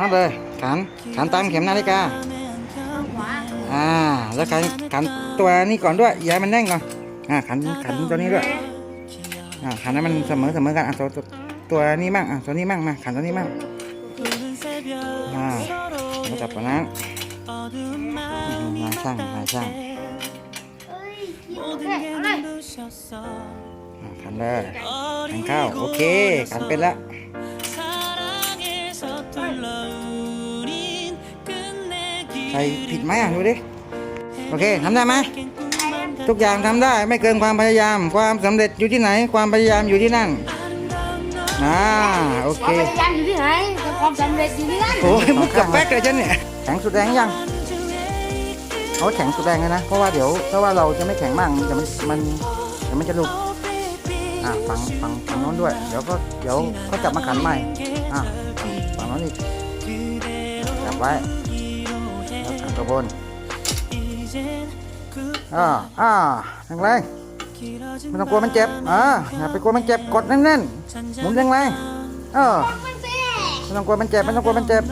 นั่นเลยขันขันตามเข็มนาฬิกาอ่าแล้วขันขันตัวนี้ก่อนด้วยย่าให้มันแน่นก่อนอ่าขันขันตัวนี้ด้วยอ่าขันให้มันเสมอเสมอกันอะตัวตัวนี้มั่งอะตัวนี้มั่งมาขันตัวนี้มั่งอ่าแล้วจับตัวนั้นมาช่างมาช่างโอเคขันเลยขันเข้าโอเคขันเป็นละ ใส่ผิดไหมอะดูดิ โอเคทำได้ไหม ทุกอย่างทำได้ไม่เกินความพยายาม ความสำเร็จอยู่ที่ไหน ความพยายามอยู่ที่นั่น อ่า โอคเความพยายามอยู่ที่ไหนแต่ความสำเร็จอยู่ที่นั่น โอ้ยมุกกับแป๊กเลยฉันเนี่ย แข็งสุดแรงยังเอาแข็งสุดแรงเลยนะ เพราะว่าเดี๋ยวถ้าว่าเราจะไม่แข็งมากมันจะมันมันเดี๋ยวมันจะหลุดอะฝั่งฝั่งฝั่งโน้นด้วย เดี๋ยวก็เดี๋ยวก็จับมาขันใหม่ อะฝั่งโน้นอีกจับไว้แล้ว กระบนอ่าอ่าแรงๆไม่ต้องกลัวมันเจ็บอ่าอย่าไปกลัวมันเจ็บกดแน่นๆหมุนแรงๆเออไม่ต้องกลัวมันเจ็บไม่ต้องกลัวมันเจ็บ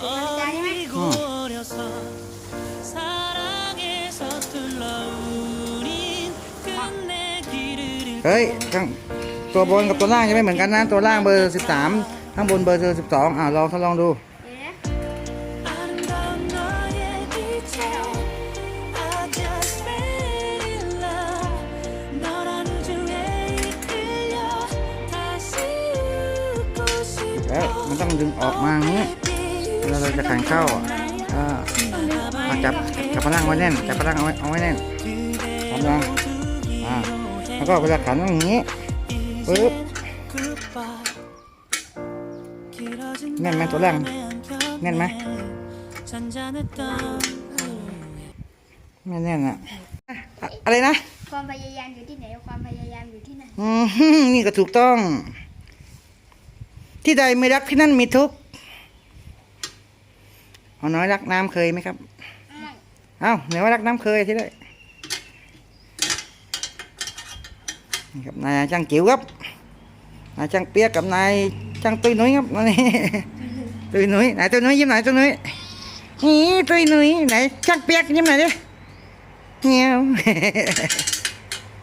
ความมันใจใช่ไหม เฮ้ยข้างตัวบนกับตัวล่างจะไม่เหมือนกันนะ ตัวล่างเบอร์สิบสามข้างบนเบอร์เบอสิบสองอ่าลองทดลองดูแล้วมันต้องดึงออกมางี้เราเราจะขันเข้าอ่าจับจับพลังไว้แน่นจับพลังเอาไว้เอาไว้แน่นทำยังอ่า แล้วก็เวลาขันต้องอย่างนี้ปึ๊บแน่นไหมตัวล่างแน่นไหมไม่แน่นอะอะอะไรนะ ความพยายามอยู่ที่ไหน ความพยายามอยู่ที่นั่นอืมนี่ก็ถูกต้อง ที่ใดไม่รักที่นั่นมีทุกข์เอาน้อยรักน้ำเคยไหมครับเอ้าไหนว่ารักน้ำเคยที่ได้ นี่ครับนายช่างจิ๋วครับนายช่างเปียกกับนายช่า